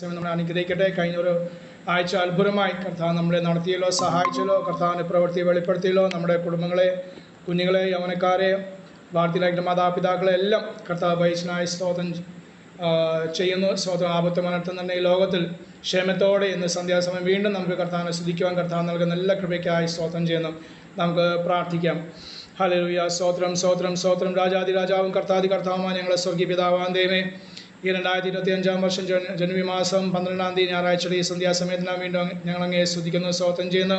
സമയം നമ്മളെ അനുഗ്രഹിക്കട്ടെ. കഴിഞ്ഞ ഒരു ആഴ്ച അത്ഭുതമായി കർത്താവ് നമ്മളെ നടത്തിയല്ലോ സഹായിച്ചല്ലോ കർത്താവിന്റെ പ്രവൃത്തി വെളിപ്പെടുത്തിയല്ലോ. നമ്മുടെ കുടുംബങ്ങളെ കുഞ്ഞുങ്ങളെ യൗവനക്കാരെ വാർത്തയിലായിട്ട് മാതാപിതാക്കളെ എല്ലാം കർത്താവ് വൈശ്വനായി സ്തോത്രം ചെയ്യുന്നു. സ്തോത്രം ആപത്ത് തന്നെ ഈ ലോകത്തിൽ. ക്ഷേമത്തോടെ ഇന്ന് സന്ധ്യാസമയം വീണ്ടും നമുക്ക് കർത്താവിനെ ശ്രദ്ധിക്കുവാൻ കർത്താവ് നൽകുന്ന എല്ലാ കൃപയ്ക്കായി സ്തോത്രം ചെയ്യുന്നു. നമുക്ക് പ്രാർത്ഥിക്കാം. ഹലോ സ്തോത്രം സ്തോത്രം സ്തോത്രം. രാജാതി രാജാവും കർത്താതി കർത്താവുമായ ഞങ്ങളെ സ്വർഗീയ പിതാവാൻ ദൈവമേ ഈ രണ്ടായിരത്തി ഇരുപത്തി അഞ്ചാം വർഷം ജന- ജനുവരി മാസം പന്ത്രണ്ടാം തീയതി ഞായറാഴ്ചയുടെ ഈ സന്ധ്യാസമയത്തിനാണ് വീണ്ടും ഞങ്ങൾ അങ്ങേ സ്തുതിക്കുന്നു സ്വാഗതം ചെയ്യുന്നു.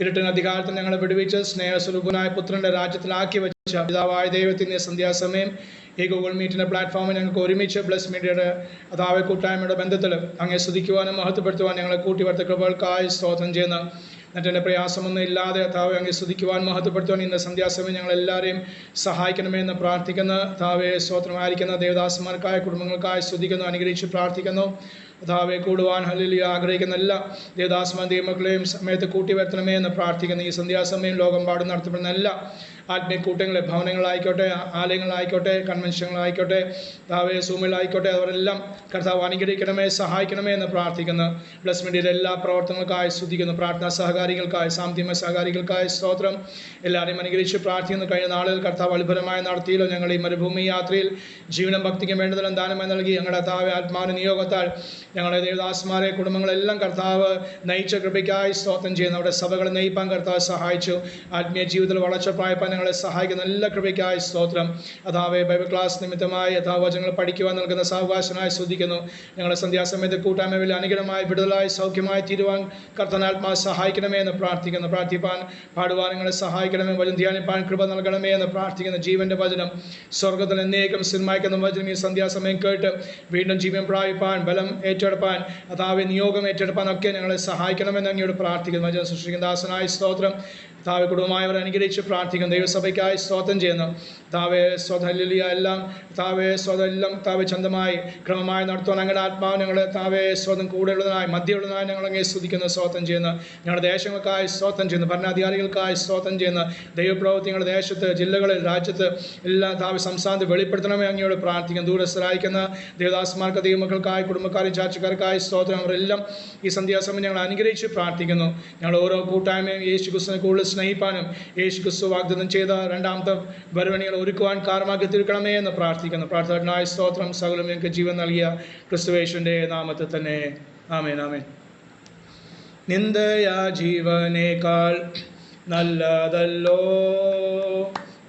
ഇരുട്ടിന് അധികാരത്തിൽ ഞങ്ങളെ വിടുവിച്ച് സ്നേഹസ്വരൂപനായ പുത്രന്റെ രാജ്യത്തിലാക്കി വെച്ച പിതാവായ ദൈവത്തിന്റെ സന്ധ്യാസമയം ഈ ഗൂഗിൾ മീറ്റിന്റെ പ്ലാറ്റ്ഫോമിൽ ഞങ്ങൾക്ക് ഒരുമിച്ച് ബ്ലസ് മീഡിയയുടെ അതാവ കൂട്ടായ്മയുടെ ബന്ധത്തിൽ അങ്ങേ സ്തുതിക്കുവാനും മഹത്വപ്പെടുത്തുവാനും ഞങ്ങളെ കൂട്ടി കൃപകൾക്കായി സ്തോത്രം ചെയ്യുന്നു. എന്നിട്ട് പ്രയാസമൊന്നും ഇല്ലാതെ താവെ അങ്ങ് സ്തുതിക്കുവാൻ മഹത്വപ്പെടുത്തുവാൻ ഇന്ന് സന്ധ്യാസമയം ഞങ്ങൾ എല്ലാവരെയും സഹായിക്കണമേ എന്ന് പ്രാർത്ഥിക്കുന്ന. താവെ സ്വോത്രമായിരിക്കുന്ന ദേവദാസന്മാർക്കായ കുടുംബങ്ങൾക്കായി സ്തുതിക്കുന്നു. അനുഗ്രഹിച്ച് പ്രാർത്ഥിക്കുന്നു. താവെ കൂടുവാൻ ഹലിലി ആഗ്രഹിക്കുന്ന എല്ലാ ദേവദാസന്മാർ മക്കളെയും സമയത്ത് കൂട്ടി വരുത്തണമേ എന്ന് പ്രാർത്ഥിക്കുന്ന. ഈ സന്ധ്യാസമയം ലോകമ്പാടും നടത്തപ്പെടുന്ന എല്ലാ ആത്മീയ കൂട്ടങ്ങളെ ഭവനങ്ങളായിക്കോട്ടെ ആലയങ്ങളായിക്കോട്ടെ കൺവെൻഷനുകളായിക്കോട്ടെ താവേ സൂമിലായിക്കോട്ടെ അവരെല്ലാം കർത്താവ് അനുഗ്രഹിക്കണമേ സഹായിക്കണമേ എന്ന് പ്രാർത്ഥിക്കുന്നു. പ്ലസ് മീഡിയയിലെ എല്ലാ പ്രവർത്തനങ്ങൾക്കായി സ്തുതിക്കുന്നു. പ്രാർത്ഥനാ സഹകാരികൾക്കായി സാമ്പത്തിക സഹകാരികൾക്കായി സ്തോത്രം. എല്ലാവരെയും അനുഗ്രഹിച്ച് പ്രാർത്ഥിക്കുന്നു. കഴിഞ്ഞ നാളുകൾ കർത്താവ് അത്ഭുതമായി നടത്തിയല്ലോ. ഞങ്ങൾ ഈ മരുഭൂമി യാത്രയിൽ ജീവനം ഭക്തിക്ക് വേണ്ടതെല്ലാം ദാനമായി നൽകി. ഞങ്ങളുടെ താവെ ആത്മാവിന് നിയോഗത്താൽ ഞങ്ങളുടെ ദേവദാസന്മാരെ കുടുംബങ്ങളെല്ലാം കർത്താവ് നയിച്ച കൃപയ്ക്കായി സ്തോത്രം ചെയ്യുന്നു. അവിടെ സഭകളെ നയിപ്പാൻ കർത്താവ് സഹായിച്ചു. ആത്മീയ ജീവിതത്തിൽ വളർച്ച പ്രായപ്പാൻ ഞങ്ങളെ സഹായിക്കുന്ന എല്ലാ കൃപയ്ക്കായി സ്തോത്രം. അതാവെ ബൈബിൾ ക്ലാസ് നിമിത്തമായി യഥാവചനങ്ങൾ പഠിക്കുവാൻ നൽകുന്ന സാവകാശനായി ശ്രദ്ധിക്കുന്നു ഞങ്ങളെ സന്ധ്യാസമയത്ത് കൂട്ടായ്മയിൽ അനുഗ്രഹമായി വിടുതലായി സൗഖ്യമായി തീരുവാൻ കർത്തനാത്മാ സഹായിക്കണമേ എന്ന് പ്രാർത്ഥിക്കുന്നു. പ്രാർത്ഥിപ്പാൻ പാടുവാൻ നിങ്ങളെ സഹായിക്കണമേ. വചനം ധ്യാനിപ്പാൻ കൃപ നൽകണമേ എന്ന് പ്രാർത്ഥിക്കുന്ന. ജീവന്റെ വചനം. സ്വർഗത്തിൽ എന്നേക്കും സിനിമയ്ക്കുന്ന വചനം ഈ സന്ധ്യാസമയം കേട്ട് വീണ്ടും ജീവൻ പ്രാപിപ്പാൻ ബലം ഏറ്റെടുപ്പാൻ അതാവ് നിയോഗം ഏറ്റെടുപ്പാൻ ഒക്കെ ഞങ്ങളെ സഹായിക്കണമെന്ന് അങ്ങയോട് പ്രാർത്ഥിക്കുന്നു. സൃഷ്ടിക്കുന്ന ദാസനായ സ്തോത്രം. താവെ കുടുംബമായവർ അനുഗ്രഹിച്ച് പ്രാർത്ഥിക്കുന്നു. ദൈവസഭയ്ക്കായി സ്തോത്രം ചെയ്യുന്നു. താവെ സ്വതല്ലിയ എല്ലാം താവെ സ്വതെല്ലാം താവെ ചന്തമായി ക്രമമായി നടത്തുവാൻ ഞങ്ങളുടെ ആത്മാവ് ഞങ്ങളെ താവെ സ്വതം കൂടെയുള്ളതിനായി മധ്യമുള്ളതിനായി ഞങ്ങൾ അങ്ങനെ സ്തുതിക്കുന്നു സ്തോത്രം ചെയ്യുന്നു. ഞങ്ങളുടെ ദേശങ്ങൾക്കായി സ്തോത്രം ചെയ്യുന്നു. ഭരണാധികാരികൾക്കായി സ്തോത്രം ചെയ്യുന്നു. ദൈവപ്രവൃത്തി ഞങ്ങളുടെ ദേശത്ത് ജില്ലകളിൽ രാജ്യത്ത് എല്ലാ താവെ സംസ്ഥാനത്ത് വെളിപ്പെടുത്തണമേ അങ്ങയോട് പ്രാർത്ഥിക്കുന്നു. ദൂരസ്ഥരായിരിക്കുന്ന ദേവദാസന്മാർക്ക് ദൈവമക്കൾക്കായി കുടുംബക്കാരും ചാച്ചക്കാർക്കായി സ്തോത്രം. അവരെല്ലാം ഈ സന്ധ്യാസമയം ഞങ്ങൾ അനുഗ്രഹിച്ച് പ്രാർത്ഥിക്കുന്നു. ഞങ്ങൾ ഓരോ കൂട്ടായ്മയും യേശു കൂടുതൽ സ്നേഹിപ്പാനും യേശു ക്രിസ്തു വാഗ്ദത്തം ചെയ്ത രണ്ടാമത്തെ വരവണികൾ ഒരുക്കുവാൻ കാരണമാക്കി തീർക്കണമേ എന്ന് പ്രാർത്ഥിക്കുന്നു. പ്രാർത്ഥനായ സ്തോത്രം സകലം ഞങ്ങൾക്ക് ജീവൻ നൽകിയ ക്രിസ്തുവേശുവിന്റെ നാമത്തിൽ തന്നെ. ആമേൻ ആമേൻ. നിന്ദയാ ജീവനേക്കാൾ നല്ലതല്ലോ.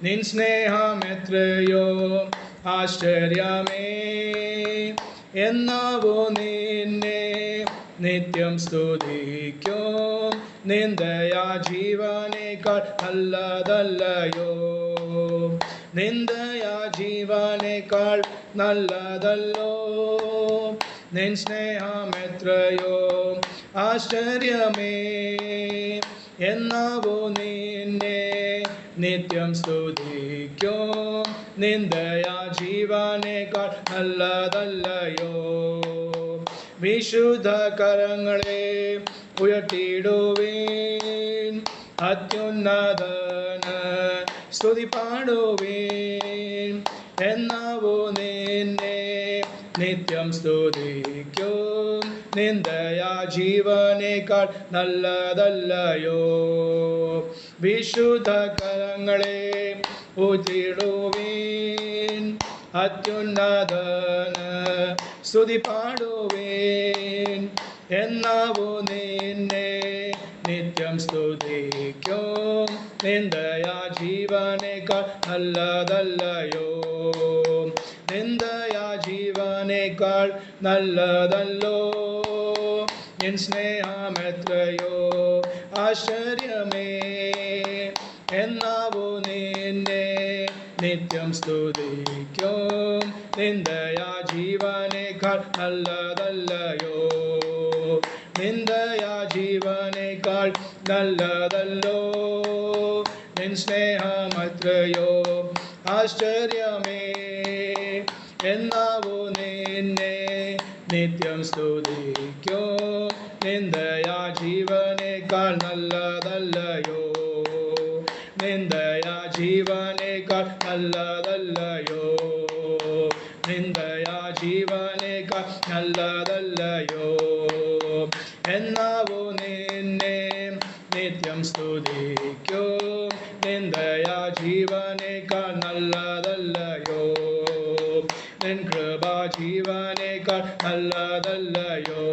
നിൻ സ്നേഹമെത്രയോ ആശ്ചര്യമേ. എന്നാവോ നിന്നെ നിത്യം സ്തുതിക്കും. നിന്ദയാ ജീവനേക്കാൾ നല്ലതല്ലയോ? നിന്ദയാ ജീവനേക്കാൾ നല്ലതല്ലോ? നിൻ സ്നേഹമെത്രയോ? ആശ്ചര്യമേ എന്നാവോ നിന്നെ നിത്യം സ്തുതിക്കോ? നിന്ദയാ ജീവനേക്കാൾ നല്ലതല്ലയോ? വിശുദ്ധ കരങ്ങളെ ഉയർത്തിയിടുവീൻ. അത്യുന്നതന് സ്തുതി പാടുവേൻ. എന്നാവോ നിന്നെ നിത്യം സ്തുതിക്കും. നിന്ദയാ ജീവനേക്കാൾ നല്ലതല്ലയോ. വിശുദ്ധ കരങ്ങളെ ഉതിടുവീൻ അത്യുന്നതന് സ്തുതി പാടുവീൻ. എന്നാവോ നിന്നെ നിത്യം സ്തുതിക്കും. നിന്ദയാ ജീവനേക്കാൾ നല്ലതല്ലയോ? നിന്ദയാ ജീവനേക്കാൾ നല്ലതല്ലോ? നിൻ സ്നേഹമെത്രയോ? ആശ്ചര്യമേ. എന്നാവോ നിന്നെ നിത്യം സ്തുതിക്കും. നിന്ദയാ ജീവനേക്കാൾ നല്ലതല്ലയോ? നിന്ദയാ ജീവനേക്കാൾ നല്ലതല്ലോ. നിൻ സ്നേഹമത്രയോ ആശ്ചര്യമേ. എന്നാവോ നിന്നെ നിത്യം സ്തുതിക്കോ. നിന്ദയാ ജീവനേക്കാൾ നല്ലതല്ലയോ. നിന്ദയാ ജീവനേക്കാൾ നല്ലതല്ലയോ. നിന്ദയാ ജീവനേക്കാൾ നല്ലതല്ലയോ. എന്നാവോ നിന്നെ നിത്യം സ്തുതിക്കും നിന്ദയാ ജീവനേക്കാൾ നല്ലതല്ലയോ നിൻ കൃപ ജീവനേക്കാൾ നല്ലതല്ലയോ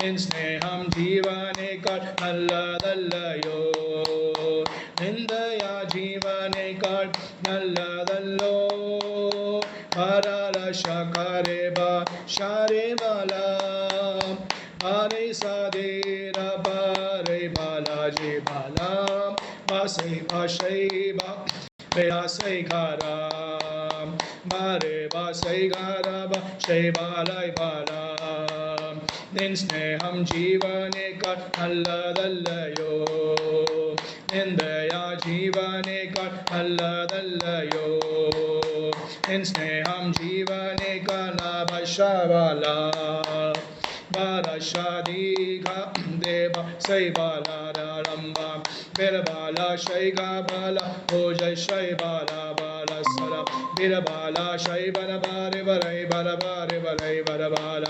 നിൻ സ്നേഹം ജീവനേക്കാൾ നല്ലതല്ലയോ നിന്ദയാ ജീവനേക്കാൾ നല്ലതല്ലോ പരാല ശകരെ ബാ ശാരെ ബാല Hare Sade Rabare Balaji Balam Vase Vashaiva Vyasai Karam Mare Vasai Garaba Shaivalai Balam Nin Sneham Jivaneka Alladalayo Nindaya Jivaneka Alladalayo इन स्नेहम जीवने का लाभ शवाला ബാലശാദീഘ ദേവ ശൈബാലാരംബ ബിരബാല ശൈഗ ബാല ഭോജ ശൈബാല ബാല സര ബിരബാല ശൈബന ബാരി വരൈ ബല ബാരി വരൈ ബലബാല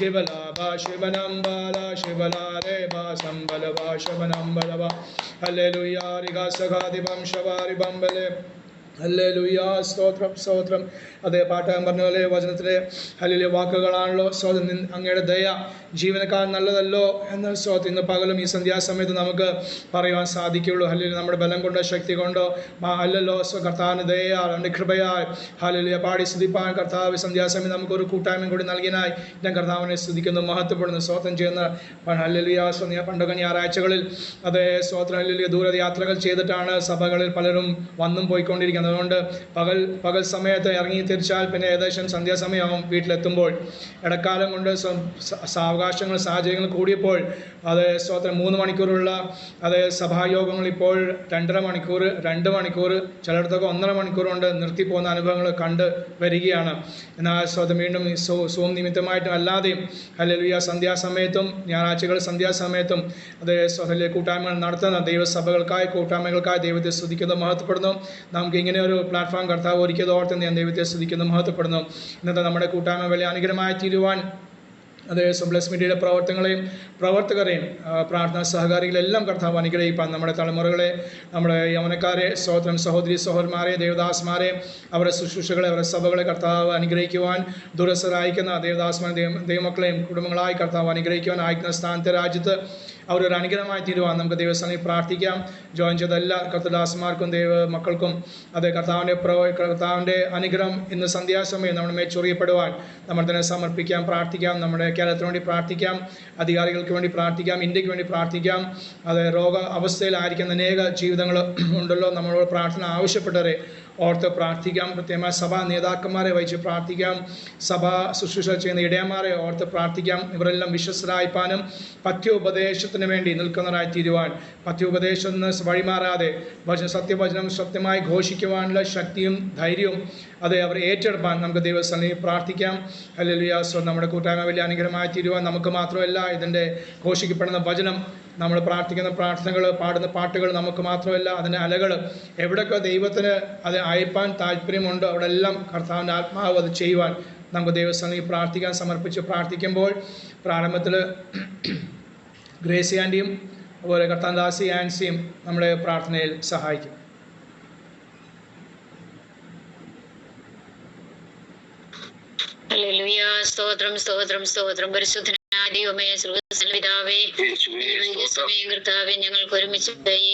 ജിബലാഭ ശിവനം ബാല ശിവലാരേ ബാ സംബല ബാ ശവനം ബലവ ഹല്ലേലൂയാരിക സഖാദിപം ശവാരി ബമ്പലെ ഹല്ലേലൂയ സ്തോത്രം സ്തോത്രം അതേ പാട്ടകം പറഞ്ഞ പോലെ വചനത്തിലെ ഹല്ലേലൂയ വാക്കുകളാണല്ലോ. നിൻ- അങ്ങയുടെ ദയ ജീവനക്കാർ നല്ലതല്ലോ എന്ന സ്തോത്രം ഇന്ന് പകലും ഈ സന്ധ്യാസമയത്ത് നമുക്ക് പറയുവാൻ സാധിക്കുകയുള്ളൂ. ഹല്ലേലൂയ. നമ്മുടെ ബലം കൊണ്ടോ ശക്തി കൊണ്ടോ അല്ലല്ലോ കർത്താവിന് ദയാൽ അവന്റെ കൃപയാൽ ഹലിയ പാടി സ്തുതിപ്പാൻ കർത്താവ് സന്ധ്യാസമയം നമുക്കൊരു കൂട്ടായ്മ കൂടി നൽകിയനായി ഞാൻ കർത്താവിനെ സ്തുതിക്കുന്നു മഹത്വപ്പെടുന്നു സ്തോത്രം ചെയ്യുന്ന ഹല്ലേലൂയ. സ്വ- പണ്ടൊക്കെ ഞായറാഴ്ചകളിൽ അതേ സ്തോത്രം ഹല്ലേലൂയ ദൂരയാത്രകൾ ചെയ്തിട്ടാണ് സഭകളിൽ പലരും വന്നും പോയിക്കൊണ്ടിരിക്കുന്നത്. അതുകൊണ്ട് പകൽ പകൽ സമയത്ത് ഇറങ്ങി തിരിച്ചാൽ പിന്നെ ഏകദേശം സന്ധ്യാസമയമാവും വീട്ടിലെത്തുമ്പോൾ ഇടക്കാലം കൊണ്ട് സാവകാശങ്ങൾ സാഹചര്യങ്ങൾ കൂടിയപ്പോൾ അത് സ്തോത്രം മൂന്ന് മണിക്കൂറുള്ള അത് സഭായോഗങ്ങൾ ഇപ്പോൾ രണ്ടര മണിക്കൂർ രണ്ട് മണിക്കൂർ ചിലയിടത്തൊക്കെ ഒന്നര മണിക്കൂർ കൊണ്ട് നിർത്തിപ്പോകുന്ന അനുഭവങ്ങൾ കണ്ട് വരികയാണ്. എന്നാൽ സ്തോത്രം വീണ്ടും സോം സൂ നിമിത്തമായിട്ടും അല്ലാതെയും ഹല്ലേലൂയ സന്ധ്യാസമയത്തും ഞായറാഴ്ചകൾ സന്ധ്യാസമയത്തും അത് സ്വതന്ത്ര കൂട്ടായ്മകൾ നടത്തുന്ന ദൈവസഭകൾക്കായി കൂട്ടായ്മകൾക്കായി ദൈവത്തെ സ്തുതിക്കുന്നത് മഹത്വപ്പെടുന്നു. നമുക്ക് ഇങ്ങനെ ഒരു പ്ലാറ്റ്ഫോം കർത്താവ് ഒരുക്കിയത് ഞാൻ ദൈവത്തെ സ്തുതിക്കുന്നത് മഹത്വപ്പെടുന്നു. ഇന്നത്തെ നമ്മുടെ കൂട്ടായ്മ വലിയ അനുഗ്രഹമായി തീരുവാൻ അതേ ബ്ലസ് മീഡിയയുടെ പ്രവർത്തനങ്ങളെയും പ്രവർത്തകരെയും പ്രാർത്ഥന സഹകാരികളെല്ലാം കർത്താവ് അനുഗ്രഹിപ്പാൻ നമ്മുടെ തലമുറകളെ നമ്മുടെ യവനക്കാരെ സ്വോത്രം സഹോദരി സഹോദരന്മാരെ ദേവദാസ്മാരെ അവരുടെ ശുശ്രൂഷകളെ അവരുടെ സഭകളെ കർത്താവ് അനുഗ്രഹിക്കുവാൻ ദുരസ്ഥരായിരിക്കുന്ന ദേവദാസ്മാരെ ദൈവ ദൈവമക്കളെയും കുടുംബങ്ങളായി കർത്താവ് അനുഗ്രഹിക്കുവാൻ അയക്കുന്ന സ്ഥാനത്തെ രാജ്യത്ത് അവരൊരു അനുഗ്രഹമായി തീരുവാൻ നമുക്ക് ദൈവസ്ഥാനം പ്രാർത്ഥിക്കാം. ജോയിൻ ചെയ്ത എല്ലാ കർത്തദാസന്മാർക്കും ദൈവ മക്കൾക്കും അത് കർത്താവിന്റെ പ്രവ കർത്താവിന്റെ അനുഗ്രഹം ഇന്ന് സന്ധ്യാസമയം നമ്മുടെ മേൽ ചൊറിയപ്പെടുവാൻ നമ്മൾ തന്നെ സമർപ്പിക്കാം പ്രാർത്ഥിക്കാം നമ്മുടെ കേരളത്തിന് വേണ്ടി പ്രാർത്ഥിക്കാം അധികാരികൾക്ക് വേണ്ടി പ്രാർത്ഥിക്കാം ഇന്ത്യയ്ക്ക് വേണ്ടി പ്രാർത്ഥിക്കാം. അത് രോഗ അവസ്ഥയിലായിരിക്കുന്ന അനേക ജീവിതങ്ങൾ ഉണ്ടല്ലോ നമ്മളോട് പ്രാർത്ഥന ആവശ്യപ്പെട്ടവരെ ഓർത്ത് പ്രാർത്ഥിക്കാം പ്രത്യേകമായി സഭാ നേതാക്കന്മാരെ വഹിച്ച് പ്രാർത്ഥിക്കാം സഭാ ശുശ്രൂഷ ചെയ്യുന്ന ഇടയന്മാരെ ഓർത്ത് പ്രാർത്ഥിക്കാം ഇവരെല്ലാം വിശ്വസ്തരായിപ്പാനും പഥ്യോപദേശത്തിന് വേണ്ടി നിൽക്കുന്നവരായി തീരുവാൻ പഥ്യോപദേശം വഴിമാറാതെ വചന സത്യവചനം സത്യമായി ഘോഷിക്കുവാനുള്ള ശക്തിയും ധൈര്യവും അത് അവർ ഏറ്റെടുപ്പാൻ നമുക്ക് ദൈവസ്ഥലി പ്രാർത്ഥിക്കാം അല്ലെങ്കിൽ നമ്മുടെ കൂട്ടായ്മ വലിയ അനുഗ്രഹമായി തീരുവാൻ നമുക്ക് മാത്രമല്ല ഇതിന്റെ ഘോഷിക്കപ്പെടുന്ന വചനം നമ്മൾ പ്രാർത്ഥിക്കുന്ന പ്രാർത്ഥനകൾ പാടുന്ന പാട്ടുകൾ നമുക്ക് മാത്രമല്ല അതിന്റെ അലകൾ എവിടെയൊക്കെ ദൈവത്തിന് അത് അയപ്പാൻ താല്പര്യമുണ്ടോ അവിടെ എല്ലാം കർത്താവിന്റെ ആത്മാവ് അത് ചെയ്യുവാൻ നമുക്ക് ദൈവസ്ഥാനിൽ പ്രാർത്ഥിക്കാൻ സമർപ്പിച്ച് പ്രാർത്ഥിക്കുമ്പോൾ പ്രാരംഭത്തിൽ ഗ്രേസി ആന്റിയും അതുപോലെ കർത്താൻദാസി ആൻസിയും നമ്മളെ പ്രാർത്ഥനയിൽ സഹായിക്കും. സ്തോത്രം സ്തോത്രം സ്തോത്രം. പരിശുദ്ധനായ ദൈവമേ പിതാവേ ഈ സമയം കർത്താവെ ഞങ്ങൾക്ക് ഒരുമിച്ച് ഈ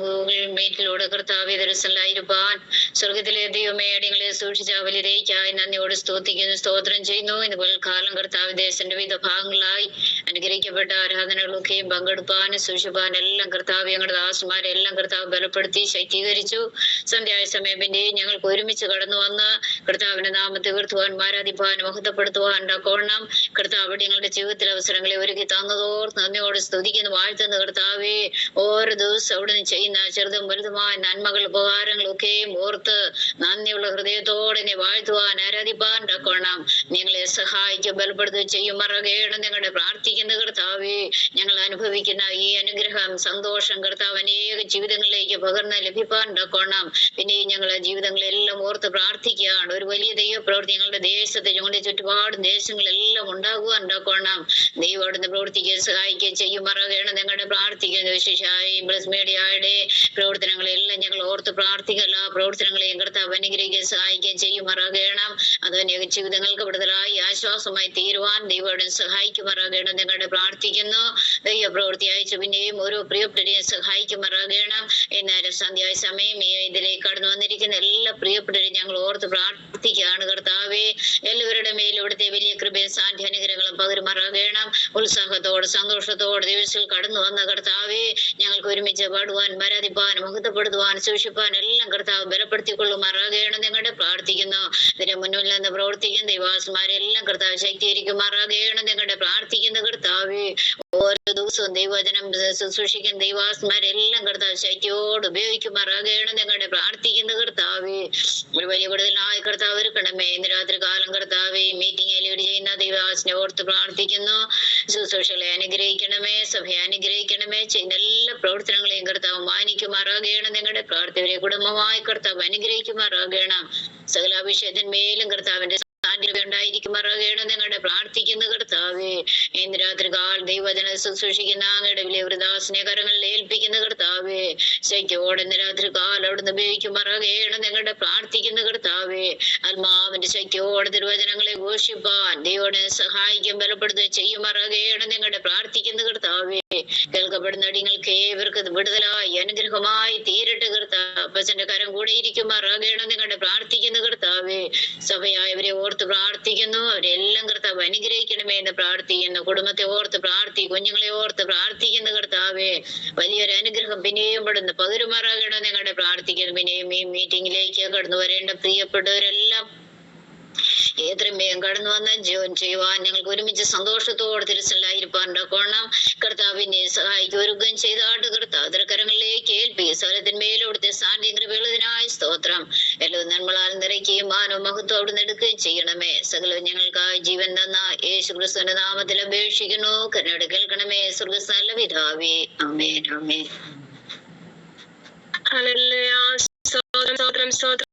ഗൂഗിൾ മീറ്റിലൂടെ കർത്താവെ ദർശനമായിരിക്കാൻ സ്വർഗത്തിലെ ദൈവമേ അടിയങ്ങളെ സൂക്ഷിച്ച വലിയതേക്കായി നന്ദിയോട് സ്തോത്തിക്കുന്നു സ്തോത്രം ചെയ്യുന്നു. ഇതുപോലെ കാലം കർത്താവ് ദേശത്തിന്റെ വിവിധ ഭാഗങ്ങളായി അനുഗ്രഹിക്കപ്പെട്ട ആരാധനകളൊക്കെയും പങ്കെടുപ്പാനും സൂക്ഷിപ്പാൻ എല്ലാം കർത്താവ് ഞങ്ങളുടെ ദാസന്മാരെ എല്ലാം കർത്താവ് ബലപ്പെടുത്തി ശക്തീകരിച്ചു സന്ധ്യായ സമയം പിന്നെ ഞങ്ങൾക്ക് ഒരുമിച്ച് കടന്നു വന്ന് കർത്താവിന്റെ നാമത്തെ ഉയർത്തുവാൻ ആരാധിപ്പാൻ മഹത്വപ്പെടുത്തുവാൻ ഉണ്ടാക്കോണം. കർത്താവ് ഞങ്ങളുടെ ജീവിതത്തിലെ അവസരങ്ങളെ ഒരുക്കി തന്നതോർത്ത് നന്ദിയോട് സ്തുതിക്കുന്നു. വാഴ്ത്തുന്ന കർത്താവേ ഓരോ ദിവസം അവിടെ നിന്ന് ചെയ്യുന്ന ചെറുതും വലുതുമായ നന്മകൾ ഉപകാരങ്ങളും ഓർത്ത് നന്ദിയുള്ള ഹൃദയത്തോടെ നീ വാഴ്ത്തുവാൻ ആരാധിപ്പാൻ ഉണ്ടാക്കണം. നിങ്ങളെ സഹായിച്ച് ബലപ്പെടുത്തുക ചെയ്യുമറകേണം നിങ്ങളുടെ പ്രാർത്ഥിക്കുന്ന കർത്താവേ ഞങ്ങൾ അനുഭവിക്കുന്ന ഈ അനുഗ്രഹം സന്തോഷം കർത്താവ് അനേക ജീവിതങ്ങളിലേക്ക് പകർന്ന് ലഭിപ്പാൻ ഉണ്ടാക്കണം. പിന്നെ ഞങ്ങളെ ജീവിതങ്ങളെല്ലാം ഓർത്ത് പ്രാർത്ഥിക്കുകയാണ്. ഒരു വലിയ ദൈവ പ്രവൃത്തി ഞങ്ങളുടെ ദേശത്ത് ഞങ്ങളുടെ ചുറ്റുപാട് ദേശങ്ങളെല്ലാം ഉണ്ടാകുവാൻ ഉണ്ടാക്കണം. ദൈവം അവിടുന്ന് പ്രവർത്തിക്കുക സഹായിക്കുകയും ചെയ്യുമറകേണം ഞങ്ങളുടെ പ്രാർത്ഥിക്കുന്ന വിശേഷമായി ബ്ലസ് മീഡിയയുടെ പ്രവർത്തനങ്ങളെല്ലാം ഞങ്ങൾ ഓർത്ത് പ്രാർത്ഥിക്കല്ല പ്രവർത്തനങ്ങളെ കർത്താവ് അനുഗ്രഹിക്കുക സഹായിക്കുകയും ചെയ്യുമറകേണം അത് ജീവിതങ്ങൾക്ക് വിടുതലായി ആശ്വാസമായി തീരുവാൻ ദൈവം സഹായിക്കുമറകേണം ഞങ്ങളുടെ പ്രാർത്ഥിക്കുന്നു. ദൈവ പ്രവൃത്തി അയച്ചു പിന്നെയും ഓരോ പ്രിയപ്പെട്ടരെയും സഹായിക്കുമറകേണം എന്നേരം സന്ധ്യായ സമയം ഇതിലേക്ക് കടന്നു വന്നിരിക്കുന്ന എല്ലാ പ്രിയപ്പെട്ടവരെയും ഞങ്ങൾ ഓർത്ത് പ്രാർത്ഥിക്കുകയാണ് കർത്താവേ. എല്ലാവരുടെ മേലും ഇവിടുത്തെ വലിയ കൃപയും സാന്ധ്യ അനുഗ്രഹങ്ങളും പകരുമറകേണം ഉത്സാഹത്തോടെ സന്തോഷത്തോടെ ദിവസത്തിൽ കടന്നു വന്ന കർത്താവേ ഞങ്ങൾക്ക് ഒരുമിച്ച് പാടുവാൻ പരാതിപ്പാൻ മുഖത്തപ്പെടുത്തുവാൻ സൂക്ഷിപ്പാൻ എല്ലാം കർത്താവ് ബലപ്പെടുത്തിക്കൊള്ളുമാറാകണം. ഞങ്ങളുടെ പ്രാർത്ഥിക്കുന്നു. ഇതിന്റെ മുന്നിൽ നിന്ന് പ്രവർത്തിക്കുന്ന ദൈവാസന്മാരെല്ലാം കർത്താവ് ശക്തീകരിക്കുമാറാകണം. ഞങ്ങളുടെ പ്രാർത്ഥിക്കുന്ന കർത്താവേ ഓരോ ദിവസവും ദൈവവചനം ശുശ്രൂഷിക്കുന്ന ദൈവാസ്മാരെല്ലാം കർത്താവ് ശക്തിയോട് ഉപയോഗിക്കുമാറാകണം ഞങ്ങളുടെ പ്രാർത്ഥിക്കുന്ന കർത്താവേ ഒരു വലിയ കൂടുതലായി കർത്താവ് ഒരുക്കണമേ. ഇന്ന് രാത്രി കാലം കർത്താവേ മീറ്റിംഗ് ലീഡ് ചെയ്യുന്ന ദൈവാസിനെ ഓർത്ത് പ്രാർത്ഥിക്കുന്നു. ശുശ്രൂഷകളെ അനുഗ്രഹിക്കണമേ സഭയെ അനുഗ്രഹിക്കണമേ. ചെയ്യുന്ന എല്ലാ പ്രവർത്തനങ്ങളെയും കർത്താവ് മാനിക്കുമാറാകണം ഞങ്ങളുടെ പ്രാർത്ഥിവരെ കുടുംബമായി കർത്താവ് അനുഗ്രഹിക്കുമാറാകണം. സകലാഭിഷേകത്തിന്മേലും കർത്താവിന്റെ സാന്നിധ്യം ഉണ്ടായിരിക്കുമാറാകണം ഞങ്ങളുടെ പ്രാർത്ഥിക്കുന്ന കർത്താവേ. ഇന്ന് രാത്രി കാൽ ദൈവജന ശുശ്രൂഷിക്കുന്ന അങ്ങയുടെ വലിയ വൃദാസിനെ കരങ്ങളിൽ ഏൽപ്പിക്കുന്ന കർത്താവേ. ശൈത്യോടെ ഇന്ന് രാത്രി കാൽ അവിടുന്ന് ഉപയോഗിക്കുമാറാകണം ഞങ്ങളുടെ പ്രാർത്ഥിക്കുന്ന കർത്താവേ. ആത്മാവിന്റെ ശക്തിയോടെ തിരുവചനങ്ങളെ ഘോഷിപ്പാൻ ദൈവോടെ സഹായിക്കും ബലപ്പെടുത്തുക ചെയ്യുമാറാകണം നിങ്ങളുടെ പ്രാർത്ഥിക്കുന്ന കർത്താവേ. കേൾക്കപ്പെടുന്ന അടിങ്ങൾക്ക് ഏവർക്ക് വിടുതലായി അനുഗ്രഹമായി തീരട്ടെ കർത്താവ്. അപ്പച്ചന്റെ കരം കൂടെ ഇരിക്കുമാറാകണം നിങ്ങളുടെ പ്രാർത്ഥിക്കുന്ന കർത്താവേ. സഭയായവരെ ഓർത്ത് പ്രാർത്ഥിക്കുന്നു. അവരെല്ലാം കർത്താവ് അനുഗ്രഹിക്കണമേ എന്ന് പ്രാർത്ഥിക്കുന്നു. കുടുംബത്തെ ഓർത്ത് പ്രാർത്ഥി കുഞ്ഞുങ്ങളെ ഓർത്ത് പ്രാർത്ഥിക്കുന്ന കർത്താവേ. വലിയൊരു അനുഗ്രഹം പിന്നെയും പെടുന്നു. പകരുമാറാകണം നിങ്ങളുടെ പ്രാർത്ഥിക്കുന്നു. പിന്നെയും ഈ മീറ്റിംഗിലേക്ക് കടന്നു വരേണ്ട പ്രിയപ്പെട്ടവരെല്ലാം എത്രയും വേഗം കടന്നു വന്ന് ജോയിൻ ചെയ്യുവാൻ ഞങ്ങൾക്ക് ഒരുമിച്ച് സന്തോഷത്തോടെ തിരിച്ചല്ലായിരിക്കാൻ കൊണം കർത്താവിനെ സഹായിക്കുക ഒരുക്കം ചെയ്താട്ട് കർത്താവ് തിരക്കരങ്ങളിലേക്ക് ഏൽപ്പി സ്ഥലത്തിന്മേലും അവിടുത്തെ സാന്നിധ്യം കൃപയുള്ളതിനായി സ്തോത്രം. എല്ലാം നന്മളാൽ നിറയ്ക്കുകയും മാനവ മഹത്വം അവിടുന്ന് എടുക്കുകയും ചെയ്യണമേ. സകലവും ഞങ്ങൾക്കായി ജീവൻ തന്ന യേശു ക്രിസ്തുവിന്റെ നാമത്തിൽ അപേക്ഷിക്കുന്നു. കരുണയുടെ കേൾക്കണമേ. സ്വർഗസ്ഥല പിതാവേ. അമേ അമേ. സ്തോത്രം സ്തോത്രം സ്തോത്രം.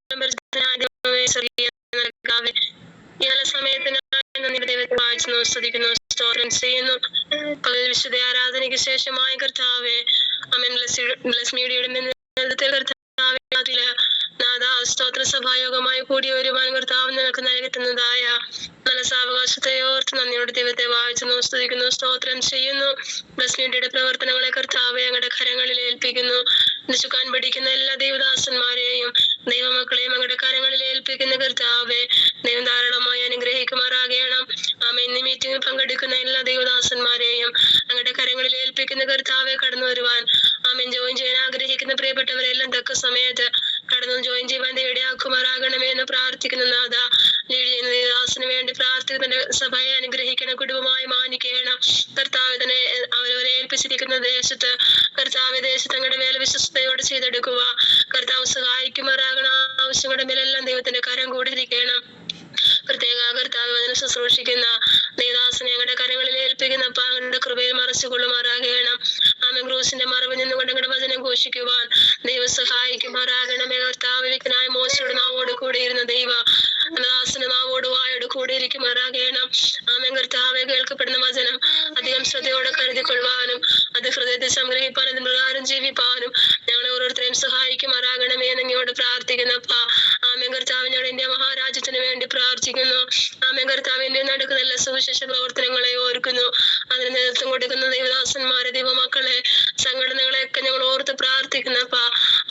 നൽകാവേ. നല്ല സമയത്തിനായി നന്ദി ദൈവത്തെ വായിച്ചു സ്തുതിക്കുന്നു സ്തോത്രം ചെയ്യുന്നു വിശുദ്ധ ആരാധനയ്ക്ക് ശേഷമായ കർത്താവേ അമ്മൻ ബ്ലസ് ബ്ലസ് മീഡിയയുടെ കർത്താവെ അതിൽ നാദാ സ്തോത്ര സഭായോഗമായി കൂടി ഒരു കർത്താവ് നിനക്ക് നൽകുന്നതായ നല്ല സാവകാശത്തെ ഓർത്ത് നന്ദിയോട് ദൈവത്തെ വായിച്ചു സ്തുതിക്കുന്നു സ്തോത്രം ചെയ്യുന്നു. ബ്ലസ് മീഡിയയുടെ പ്രവർത്തനങ്ങളെ കർത്താവെ ഞങ്ങളുടെ കരങ്ങളിൽ ഏൽപ്പിക്കുന്നു. ചുക്കാൻ പഠിക്കുന്ന എല്ലാ ദൈവദാസന്മാരെയും ദൈവമക്കളെയും അങ്ങയുടെ കരങ്ങളിൽ ഏൽപ്പിക്കുന്ന കർത്താവെ ദൈവം ധാരാളമായി അനുഗ്രഹിക്കുമാറാകണം. ആമേ ഇന്ന് മീറ്റിംഗിൽ പങ്കെടുക്കുന്ന എല്ലാ ദൈവദാസന്മാരെയും അങ്ങയുടെ കരങ്ങളിൽ ഏൽപ്പിക്കുന്ന കർത്താവെ കടന്നു വരുവാൻ ആമേൻ. ജോയിൻ ചെയ്യാൻ ആഗ്രഹിക്കുന്ന പ്രിയപ്പെട്ടവരെല്ലാം തക്ക സമയത്ത് കടന്നു ജോയിൻ ചെയ്യുവാൻ ഇടയാക്കുമാറാകണമേ എന്ന് പ്രാർത്ഥിക്കുന്നു നാഥ ചെയ്യുന്ന വേണ്ടി പ്രാർത്ഥിക്കുന്ന സഭയെ അനുഗ്രഹിക്കണം കുടുംബമായി മാനിക്കണം. കർത്താവ് തന്നെ അവരവരെ ഏൽപ്പിച്ചിരിക്കുന്ന ദേശത്ത് കർത്താവ് ദേശത്ത് തങ്ങളുടെ മേലെ വിശ്വസ്തയോടെ ചെയ്തെടുക്കുക കർത്താവ് സഹായിക്കുമാറാകണം ആവശ്യങ്ങളുടെ മേലെല്ലാം ദൈവത്തിന്റെ കരം കൂടി ഇരിക്കണം പ്രത്യേക കർത്താവ് അതിനെ ശുശ്രൂഷിക്കുന്ന ദേവദാസനെ ഞങ്ങളുടെ കരങ്ങളിൽ ഏൽപ്പിക്കുന്ന പാങ്ങളുടെ കൃപയിൽ മറച്ചു കൊള്ളുമാറാകണം ക്രൂസിന്റെ മറവിൽ നിന്നുകൊണ്ട് ഞങ്ങളുടെ വചനം ഘോഷിക്കുവാൻ ദൈവം സഹായിക്കുമാറാകണമേ കർത്താവ്. വിഘ്നായ മോശയുടെ നാവോട് കൂടെ ഇരുന്ന ദൈവ ദാസന നാവോട് വായോട് കൂടെ ഇരിക്കുമാറാകണം ആമെ കേൾക്കപ്പെടുന്ന വചനം അധികം ശ്രദ്ധയോടെ കരുതിക്കൊള്ളുവാനും അത് ഹൃദയത്തെ സംഗ്രഹിപ്പാനും പ്രകാരം ജീവിപ്പാനും ഞങ്ങളെ ഓരോരുത്തരെയും സഹായിക്കുമാറാകണമേ എന്നിങ്ങോട് അങ്ങയോട് ആമൻ കർത്താവ് ഇന്ത്യ നടക്കുന്ന സുവിശേഷ പ്രവർത്തനങ്ങളെ ഓർക്കുന്നു. അതിന് നേതൃത്വം കൊടുക്കുന്ന ദൈവദാസന്മാരെ ദൈവമക്കളെ സംഘടനകളെയൊക്കെ ഞങ്ങൾ ഓർത്ത് പ്രാർത്ഥിക്കുന്നപ്പ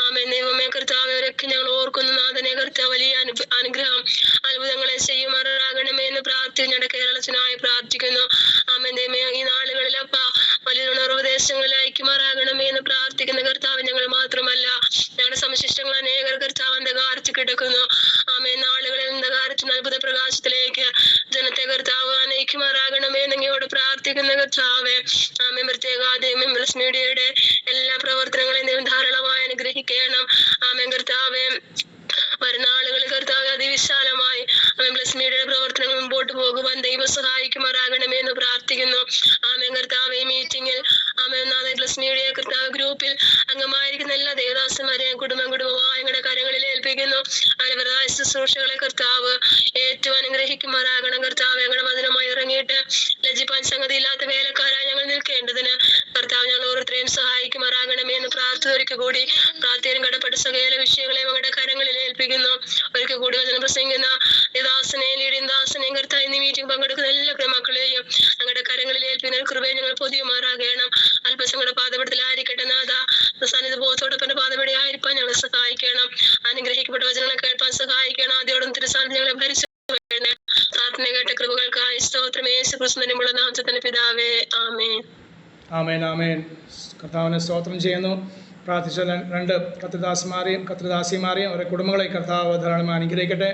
ആമേ ദൈവമേ കർത്താവരൊക്കെ ഞങ്ങൾ ഓർക്കുന്നു. നാഥനെ കർത്താവ് വലിയ അനു- അനുഗ്രഹം. അത്ഭുതങ്ങളെ ചെയ്യുമാറാകണമേ എന്ന് പ്രാർത്ഥിക്കുന്നു. ഞങ്ങളുടെ കേരളത്തിനായി പ്രാർത്ഥിക്കുന്നു. ആമേ ദൈവമേ ഈ നാളുകളിലപ്പ വലിയ ഉണർവദേശങ്ങളിൽ അയക്കുമാറാകണമേ എന്ന് പ്രാർത്ഥിക്കുന്ന. കർത്താവ് ഞങ്ങൾ മാത്രമല്ല ഞങ്ങളുടെ സംശിഷ്ടങ്ങൾ അനേകർ കർത്താവ് അന്ധകാരത്തിൽ കിടക്കുന്നു ആമേ നാളുകളിൽ അന്ധകാരത്തിന് അത്ഭുത പ്രകാശത്തിലേക്ക് ജനത്തെ കർത്താവ് അനയിക്കുമാറാകണം നൽകണമേ എന്നങ്ങയോട് പ്രാർത്ഥിക്കുന്ന കർത്താവെ ആമേ പ്രത്യേക ആദ്യം പ്ലസ് മീഡിയയുടെ എല്ലാ പ്രവർത്തനങ്ങളെയും ദൈവം ധാരാളമായി അനുഗ്രഹിക്കണം ആമേ കർത്താവെ വരുന്നാളുകൾ കർത്താവ് അതിവിശാലമായി ആമേൻ പ്ലസ് മീഡിയയുടെ പ്രവർത്തനങ്ങൾ മുമ്പോട്ട് പോകുവാൻ ദൈവം എന്ന് പ്രാർത്ഥിക്കുന്നു. ആമേൻ. കർത്താവ് ഈ മീറ്റിംഗിൽ ആമേ നാളെ പ്ലസ് മീഡിയ കർത്താവ് ഗ്രൂപ്പിൽ അംഗമായിരിക്കുന്ന എല്ലാ ദേവദാസന്മാരെയും കുടുംബം കുടുംബമായി ഞങ്ങളുടെ കരങ്ങളിൽ ഏൽപ്പിക്കുന്നു. അവരവരായ ശുശ്രൂഷകളെ കർത്താവ് ഏറ്റവും അനുഗ്രഹിക്കുമാറാകണം. കർത്താവ് ഞങ്ങളുടെ മധുരമായി ഇറങ്ങിയിട്ട് ലജിപ്പാൻ സംഗതി ഇല്ലാത്ത വേലക്കാരായി ഞങ്ങൾ നിൽക്കേണ്ടതിന് കർത്താവ് ഞങ്ങൾ ഓരോരുത്തരെയും സഹായിക്കുമാറാകണമേ എന്ന് പ്രാർത്ഥന കൂടി പ്രാർത്ഥനയും കടപ്പെട്ട സകല വിഷയങ്ങളെയും ഞങ്ങളുടെ കരങ്ങളിൽ ഏൽപ്പിക്കുന്നു. ഒരിക്കൽ കൂടി വചന പ്രസംഗിക്കുന്ന ദാസനെയും ലീഡിയും ദാസനെയും കർത്താവ് എന്നീ മീറ്റിംഗ് പങ്കെടുക്കുന്ന എല്ലാ മക്കളെയും ഞങ്ങളുടെ കരങ്ങളിൽ ഏൽപ്പിക്കുന്ന കൃപയെ ഞങ്ങൾ പൊതിയുമാറാകണം. അല്പസങ്ങളുടെ പാതപടത്തിലായിരിക്കട്ടെ നാഥ. സന്നിധി ബോധത്തോടൊപ്പം പാതപടി ആയിരിക്കാൻ ഞങ്ങളെ സഹായിക്കണം. അനുഗ്രഹിക്കപ്പെട്ട വചനങ്ങളെ കേൾപ്പാൻ സഹായിക്കണം. ആദ്യോടും തിരുസാധനം ഞങ്ങളെ ഭരിച്ചു. പ്രാർത്ഥന കേട്ട കൃപകൾക്കായി സ്തോത്രം. യേശു കൃഷ്ണനുമുള്ള നാമത്തിന്റെ പിതാവേ. ആമേ ആമേൻ ആമേൻ. കർത്താവിനെ സ്തോത്രം ചെയ്യുന്നു. പ്രാർത്ഥിച്ച രണ്ട് കത്രദാസന്മാരെയും കത്രദാസിമാരെയും അവരുടെ കുടുംബങ്ങളെ കർത്താവ് ധാരാളം അനുഗ്രഹിക്കട്ടെ.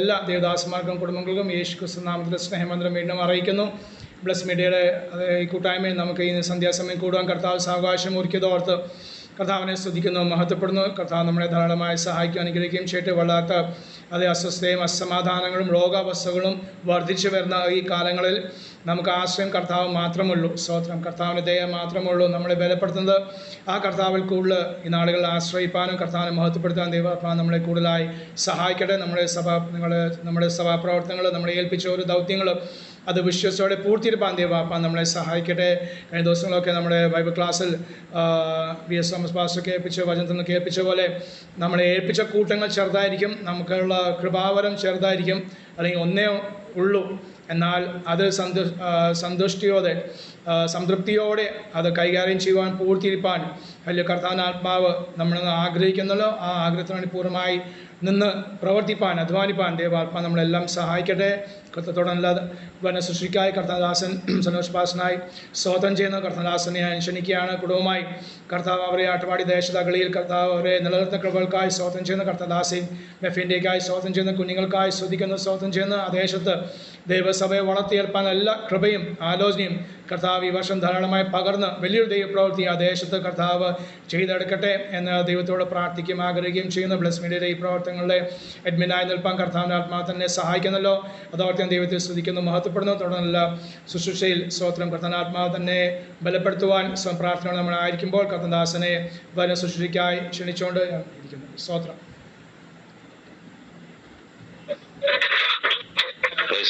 എല്ലാ ദേവദാസന്മാർക്കും കുടുംബങ്ങൾക്കും യേശു ക്രിസ്തു നാമത്തിലെ സ്നേഹമന്ത്രം വീണ്ടും അറിയിക്കുന്നു. ബ്ലസ് മീഡിയയുടെ ഈ കൂട്ടായ്മയിൽ നമുക്ക് ഈ സന്ധ്യാസമയം കൂടുവാൻ കർത്താവ് സാവകാശം ഒരുക്കിയതോർത്ത് കർത്താവിനെ ശ്രദ്ധിക്കുന്നു മഹത്വപ്പെടുന്നു. കർത്താവ് നമ്മളെ ധാരാളമായി സഹായിക്കും അനുഗ്രഹിക്കുകയും ചെയ്തിട്ട് വല്ലാത്ത അതേ അസ്വസ്ഥയും അസമാധാനങ്ങളും രോഗാവസ്ഥകളും വർദ്ധിച്ചു വരുന്ന ഈ കാലങ്ങളിൽ നമുക്ക് ആശ്രയം കർത്താവ് മാത്രമുള്ളൂ സ്തോത്രം. കർത്താവിന്റെ ദയ മാത്രമുള്ളൂ നമ്മളെ ബലപ്പെടുത്തുന്നത്. ആ കർത്താവിൽ കൂടുതൽ ഈ നാളുകളിൽ ആശ്രയിപ്പാനും കർത്താവിനെ മഹത്വപ്പെടുത്താൻ ദൈവ നമ്മളെ കൂടുതലായി സഹായിക്കട്ടെ. നമ്മുടെ സഭാ നിങ്ങളുടെ നമ്മുടെ സഭാപ്രവർത്തനങ്ങൾ നമ്മളെ ഏൽപ്പിച്ച ഓരോ ദൗത്യങ്ങൾ അത് വിശ്വസോടെ പൂർത്തിയിരിപ്പാൻ ദൈവാപ്പാൻ നമ്മളെ സഹായിക്കട്ടെ. കഴിഞ്ഞ ദിവസങ്ങളൊക്കെ നമ്മുടെ ബൈബിൾ ക്ലാസ്സിൽ വി എസ് തോമസ് പാസ്റ്റർ ഏൽപ്പിച്ച വചനത്തിൽ നിന്ന് കേൾപ്പിച്ച പോലെ നമ്മളെ ഏൽപ്പിച്ച കൂട്ടങ്ങൾ ചെറുതായിരിക്കും നമുക്കുള്ള കൃപാവരം ചെറുതായിരിക്കും. അല്ലെങ്കിൽ ഒന്നേ ഉള്ളൂ. എന്നാൽ അത് സന്തു ആ, സന്തുഷ്ടിയോടെ സംതൃപ്തിയോടെ അത് കൈകാര്യം ചെയ്യുവാൻ പൂർത്തിയിരിപ്പാൻ വലിയ കർത്താനാത്മാവ് നമ്മൾ ആഗ്രഹിക്കുന്നല്ലോ. ആ ആഗ്രഹത്തിന് പൂർണമായി നിന്ന് പ്രവർത്തിപ്പാൻ അധ്വാനിപ്പാൻ ദേവാത്മാ നമ്മളെല്ലാം സഹായിക്കട്ടെ. കർത്തത്തോടല്ലാതെ വന സൃഷ്ടിക്കായി കർത്താദാസൻ സന്തോഷ് പാസനായി സ്തോത്രം ചെയ്യുന്ന. കർത്താദാസനെ അനുശനിക്കുകയാണ് കുടുംബമായി കർത്താവ് അവരെ ആട്ടുപാടി ദേശതകളിയിൽ കർത്താവ് അവരെ നിലനിർത്തുന്ന കൃപകൾക്കായി സ്തോത്രം ചെയ്യുന്ന. കർത്തദാസയും മെഫിന്റെക്കായി സ്തോത്രം ചെയ്യുന്ന. കുഞ്ഞുങ്ങൾക്കായി ശ്രദ്ധിക്കുന്ന സ്തോത്രം ചെയ്യുന്ന. ആ ദേശത്ത് ദൈവസഭയെ വളർത്തിയേൽപ്പാൻ എല്ലാ കൃപയും ആലോചനയും കർത്താവ് ഈ വർഷം ധാരാളമായി പകർന്ന് വലിയൊരു ദൈവപ്രവൃത്തി ആ ദേശത്ത് കർത്താവ് ചെയ്തെടുക്കട്ടെ എന്ന് ദൈവത്തോട് പ്രാർത്ഥിക്കുകയും ആഗ്രഹിക്കുകയും ചെയ്യുന്ന. ബ്ലസ് മീഡിയയുടെ ഈ പ്രവർത്തനങ്ങളുടെ അഡ്മിനായി നിൽപ്പാൻ കർത്താവിന്റെ ആത്മാർത്ഥനെ സഹായിക്കുന്നല്ലോ. അതോടൊപ്പം ദൈവത്തെ ശ്രദ്ധിക്കുന്നു മഹത്വപ്പെടുന്നു. തുടർന്നുള്ള ശുശ്രൂഷയിൽ സ്വോത്രം കർത്തനാത്മാ തന്നെ ബലപ്പെടുത്തുവാൻ പ്രാർത്ഥന നമ്മളായിരിക്കുമ്പോൾ കർത്തദാസനെ വന ശുശ്രൂഷയ്ക്കായി ക്ഷണിച്ചുകൊണ്ട് ഇരിക്കുന്നു. സ്തോത്രം.